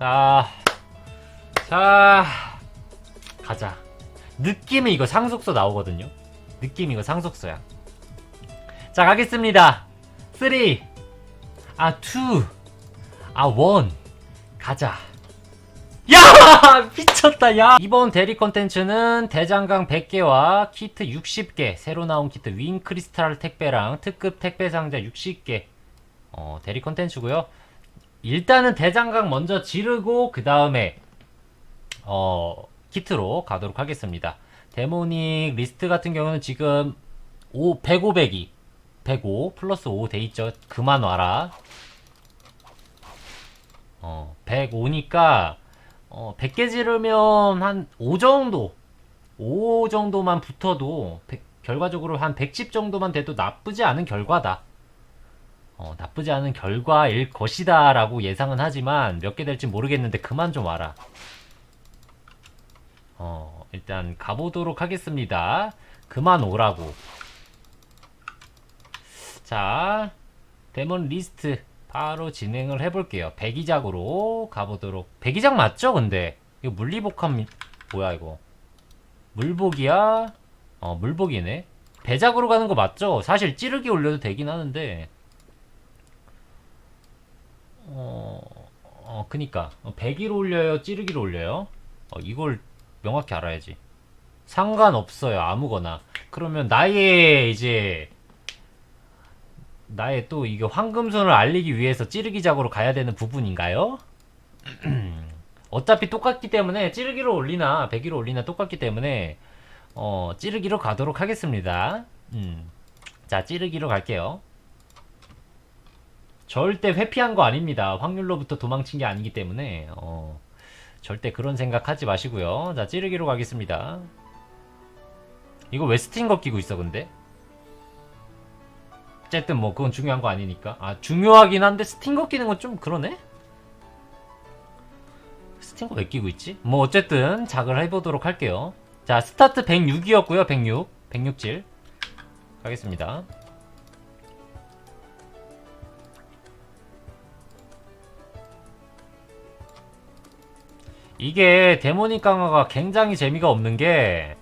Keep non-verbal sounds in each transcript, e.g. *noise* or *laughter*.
자, 자, 가자. 느낌이 이거 상속서 나오거든요. 느낌 이거 상속서야. 자, 가겠습니다. 3, 아, 2, 아, 1. 가자. 야! *laughs* 미쳤다, 야! 이번 대리 컨텐츠는 대장강 100개와 키트 60개, 새로 나온 키트 윈 크리스탈 택배랑 특급 택배 상자 60개, 어, 대리 컨텐츠고요 일단은 대장강 먼저 지르고, 그 다음에, 어, 키트로 가도록 하겠습니다. 데모닉 리스트 같은 경우는 지금 5, 105배기, 105 플러스 5 돼있죠. 그만 와라. 어, 105니까, 어, 100개 지르면 한 5 정도, 5 정도만 붙어도, 백- 결과적으로 한 110 정도만 돼도 나쁘지 않은 결과다. 어, 나쁘지 않은 결과일 것이다 라고 예상은 하지만 몇 개 될지 모르겠는데 그만 좀 와라. 어, 일단 가보도록 하겠습니다. 그만 오라고. 자, 데몬 리스트 바로 진행을 해볼게요. 배기작으로 가보도록. 배기작 맞죠? 근데 이거 물리복합 뭐야 이거? 물복이야? 어, 물복이네. 배작으로 가는 거 맞죠? 사실 찌르기 올려도 되긴 하는데. 어, 어, 그니까. 어, 배기로 올려요? 찌르기로 올려요? 어, 이걸 명확히 알아야지. 상관없어요. 아무거나. 그러면 나의 이제 나의 또 이게 황금손을 알리기 위해서 찌르기 작으로 가야 되는 부분인가요? *clears throat* 어차피 똑같기 때문에 찌르기로 올리나 배기로 올리나 똑같기 때문에 어 찌르기로 가도록 하겠습니다. 음. 자 찌르기로 갈게요. 절대 회피한 거 아닙니다. 확률로부터 도망친 게 아니기 때문에 어 절대 그런 생각하지 마시고요. 자 찌르기로 가겠습니다. 이거 왜 스팅거 끼고 있어 근데? 어쨌든 뭐 그건 중요한 거 아니니까 아 중요하긴 한데 스팅거 끼는 건 좀 그러네? 스팅거 왜 끼고 있지? 뭐 어쨌든 작을 해보도록 할게요 자 스타트 106이었고요 106 106질 가겠습니다 이게 데모닉 강화가 굉장히 재미가 없는 게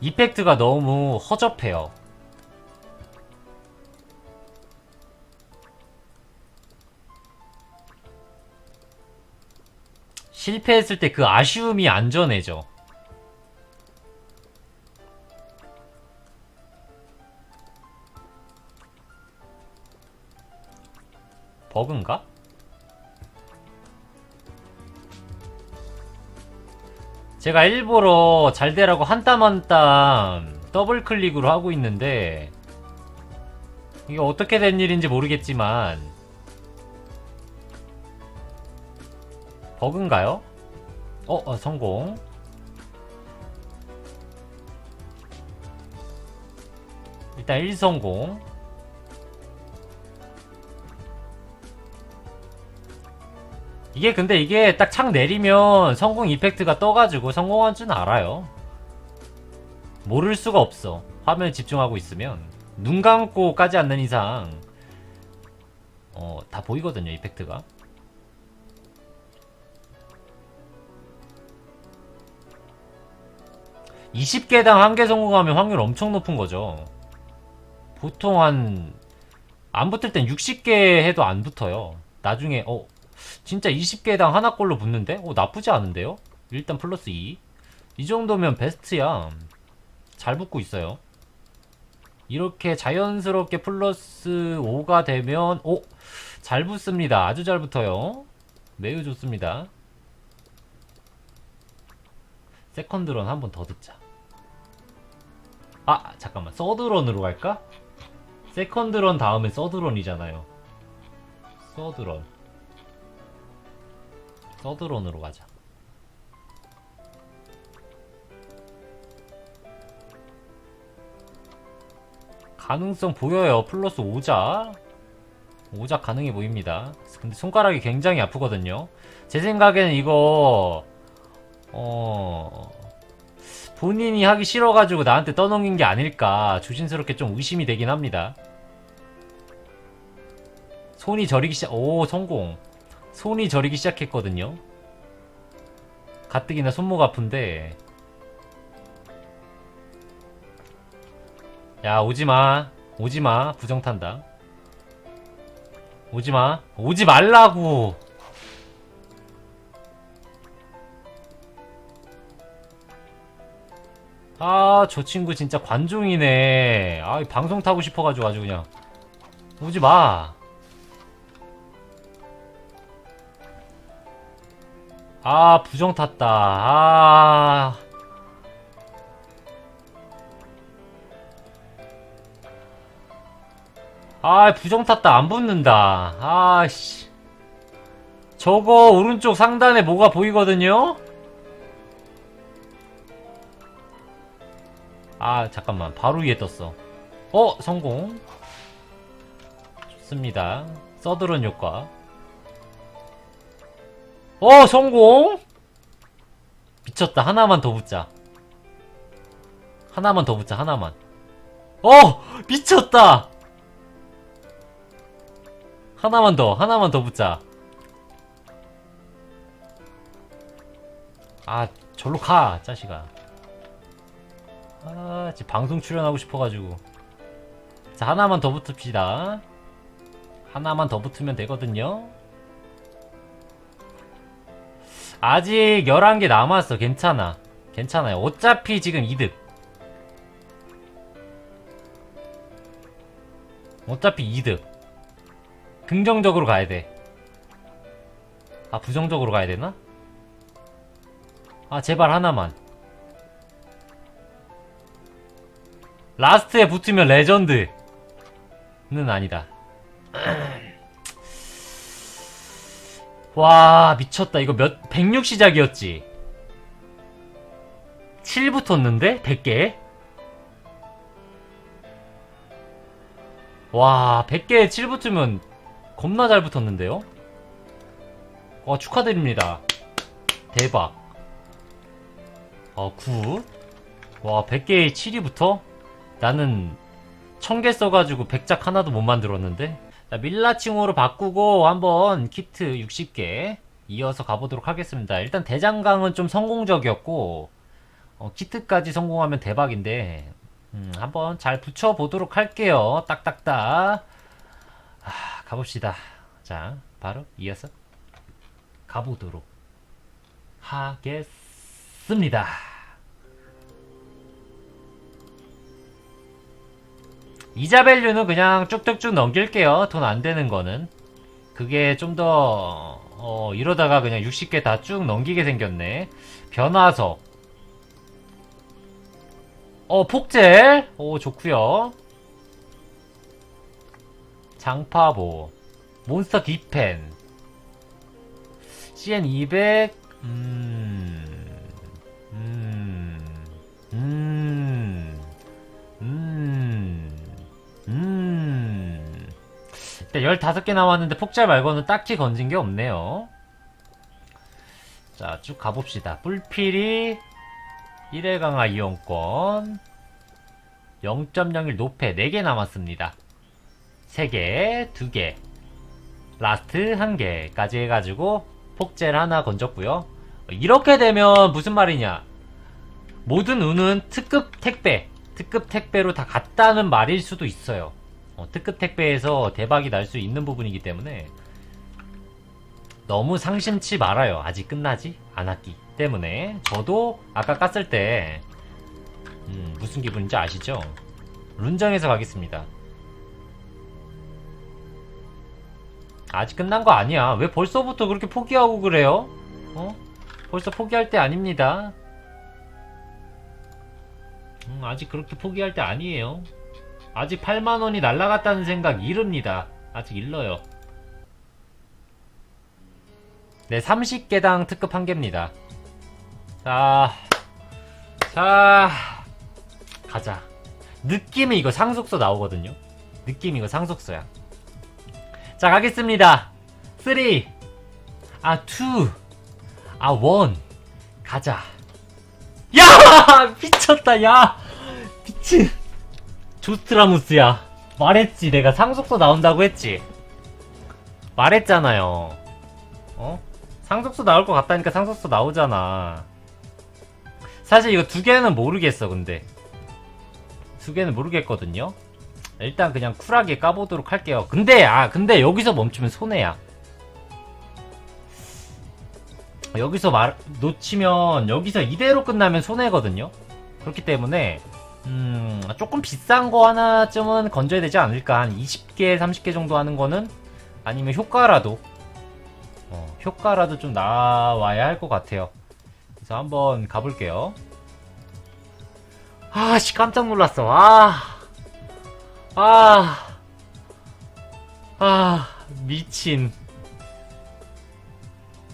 이펙트가 너무 허접해요 실패했을 때 그 아쉬움이 안 전해져. 버그인가? 제가 일부러 잘 되라고 한 땀 한 땀 더블 클릭으로 하고 있는데 이게 어떻게 된 일인지 모르겠지만 버그인가요? 어, 어, 성공. 일단 1성공. 이게 근데 이게 딱 창 내리면 성공 이펙트가 떠가지고 성공한 줄 알아요. 모를 수가 없어. 화면에 집중하고 있으면. 눈 감고 까지 않는 이상, 어, 다 보이거든요, 이펙트가. 20개당 한 개 성공하면 확률 엄청 높은 거죠. 보통 한, 안 붙을 땐 60개 해도 안 붙어요. 나중에, 어, 진짜 20개당 하나꼴로 붙는데? 어, 나쁘지 않은데요? 일단 플러스 2. 이 정도면 베스트야. 잘 붙고 있어요. 이렇게 자연스럽게 플러스 5가 되면, 오! 잘 붙습니다. 아주 잘 붙어요. 매우 좋습니다. 세컨드런 한 번 더 듣자. 아, 잠깐만. 서드런으로 갈까? 세컨드런 다음에 서드런이잖아요. 서드런. 서드런으로 가자. 가능성 보여요. 플러스 5자. 5자 가능해 보입니다. 근데 손가락이 굉장히 아프거든요. 제 생각에는 이거 어 본인이 하기 싫어가지고 나한테 떠넘긴 게 아닐까 조심스럽게 좀 의심이 되긴 합니다. 손이 저리기 시작. 오 성공. 손이 저리기 시작했거든요. 가뜩이나 손목 아픈데. 야, 오지마. 오지마. 부정 탄다. 오지마. 오지 말라고. 아, 저 친구 진짜 관종이네. 아, 이 방송 타고 싶어가지고 아주 그냥. 오지 마. 아, 부정 탔다. 아. 아, 부정 탔다. 안 붙는다. 아, 씨. 저거 오른쪽 상단에 뭐가 보이거든요? 아, 잠깐만. 바로 위에 떴어. 어, 성공. 좋습니다. 서드론 효과. 어, 성공! 미쳤다. 하나만 더 붙자. 하나만 더 붙자, 하나만. 어! 미쳤다! 하나만 더, 하나만 더 붙자. 아, 절로 가, 짜식아. 아, 지금 방송 출연하고 싶어가지고. 자, 하나만 더 붙읍시다. 하나만 더 붙으면 되거든요. 아직 11개 남았어. 괜찮아. 괜찮아요. 어차피 지금 이득. 어차피 이득. 긍정적으로 가야 돼. 아, 부정적으로 가야 되나? 아, 제발 하나만. 라스트에 붙으면 레전드는 아니다. *clears throat* 와, 미쳤다. 이거 몇, 106 시작이었지? 7 붙었는데? 100개? 와, 100개에 7 붙으면 겁나 잘 붙었는데요? 와, 축하드립니다. 대박. 어, 굿. 와, 100개에 7이 붙어? 나는 1000개 써가지고 100작 하나도 못 만들었는데? 자, 밀라칭으로 바꾸고 한번 키트 60개 이어서 가보도록 하겠습니다. 일단 대장강은 좀 성공적이었고, 어, 키트까지 성공하면 대박인데, 음, 한번 잘 붙여보도록 할게요. 딱딱딱. 아, 가봅시다. 자, 바로 이어서 가보도록 하겠습니다. 이자 밸류는 그냥 쭉쭉쭉 넘길게요. 돈 안 되는 거는. 그게 좀 더, 어, 이러다가 그냥 60개 다 쭉 넘기게 생겼네. 변화석. 어, 폭젤. 오, 좋구요 장파보. 몬스터 기펜. CN200. 음. 음. 음. 음. 음. 일단 15개 나왔는데 폭잘 말고는 딱히 건진 게 없네요. 자, 쭉 가봅시다. 뿔필이 1회 강화 이용권 0.01 노페 4개 남았습니다. 3개, 2개, 라스트 1개까지 해가지고 폭젤 하나 건졌고요. 이렇게 되면 무슨 말이냐? 모든 운은 특급 택배, 특급 택배로 다 갔다는 말일 수도 있어요. 어, 특급 택배에서 대박이 날 수 있는 부분이기 때문에 너무 상심치 말아요. 아직 끝나지 않았기 때문에 저도 아까 깠을 때 음, 무슨 기분인지 아시죠? 룬정에서 가겠습니다. 아직 끝난 거 아니야. 왜 벌써부터 그렇게 포기하고 그래요? 어? 벌써 포기할 때 아닙니다. 음, 아직 그렇게 포기할 때 아니에요. 아직 8만원이 날라갔다는 생각 이릅니다. 아직 일러요. 네, 30개당 특급 한 개입니다. 자, 자, 가자. 느낌이 이거 상속서 나오거든요. 느낌 이거 상속서야. 자, 가겠습니다. 3, 아, 2, 아, 1. 가자. 야! *laughs* 미쳤다, 야! 미친. 조스트라무스야. 말했지. 내가 상속서 나온다고 했지. 말했잖아요. 어? 상속수 나올 것 같다니까 상속수 나오잖아. 사실 이거 두 개는 모르겠어, 근데. 두 개는 모르겠거든요. 일단 그냥 쿨하게 까보도록 할게요. 근데, 아, 근데 여기서 멈추면 손해야. 여기서 말, 놓치면, 여기서 이대로 끝나면 손해거든요. 그렇기 때문에, 음, 조금 비싼 거 하나쯤은 건져야 되지 않을까. 한 20개, 30개 정도 하는 거는, 아니면 효과라도, 어, 효과라도 좀 나와야 할 것 같아요. 그래서 한번 가볼게요. 아, 씨, 깜짝 놀랐어. 아, 아, 아, 미친.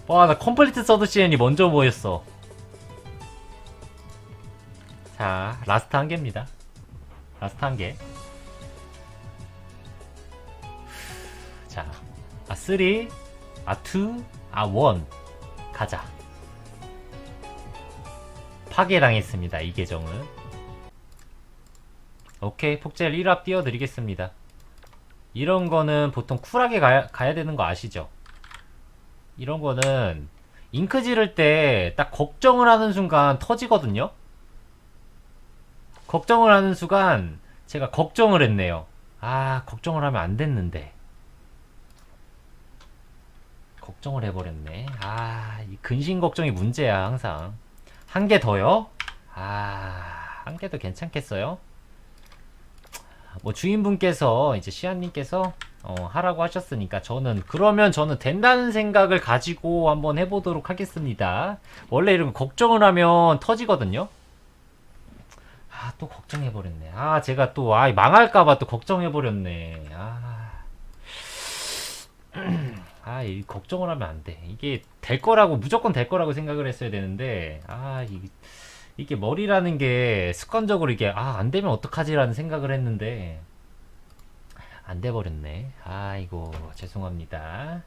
와, 나 컴플리트 서드 CN이 먼저 보였어. 자, 라스트 한 개입니다. 라스트 한 개. 자, 아, 3, 아, 2, 아, 1. 가자. 파괴당했습니다, 이 계정은. 오케이, 폭젤 1합 띄워드리겠습니다. 이런 거는 보통 쿨하게 가야, 가야 되는 거 아시죠? 이런 거는 잉크 지를 때 딱 걱정을 하는 순간 터지거든요? 걱정을 하는 순간 제가 걱정을 했네요. 아, 걱정을 하면 안 됐는데. 걱정을 해버렸네. 아, 이 근심 걱정이 문제야, 항상. 한 개 더요? 아, 한개더 괜찮겠어요? 뭐 주인분께서 이제 시안님께서 어, 하라고 하셨으니까 저는 그러면 저는 된다는 생각을 가지고 한번 해보도록 하겠습니다. 원래 이런 거 걱정을 하면 터지거든요. 아 또 걱정해버렸네. 아 제가 또 아, 망할까봐 또 걱정해버렸네. 아, *clears throat* 아, 이 걱정을 하면 안 돼. 이게 될 거라고 무조건 될 거라고 생각을 했어야 되는데 아 이, 이게 머리라는 게 습관적으로 이게 아 안 되면 어떡하지라는 생각을 했는데 안 돼 버렸네. 아이고 죄송합니다.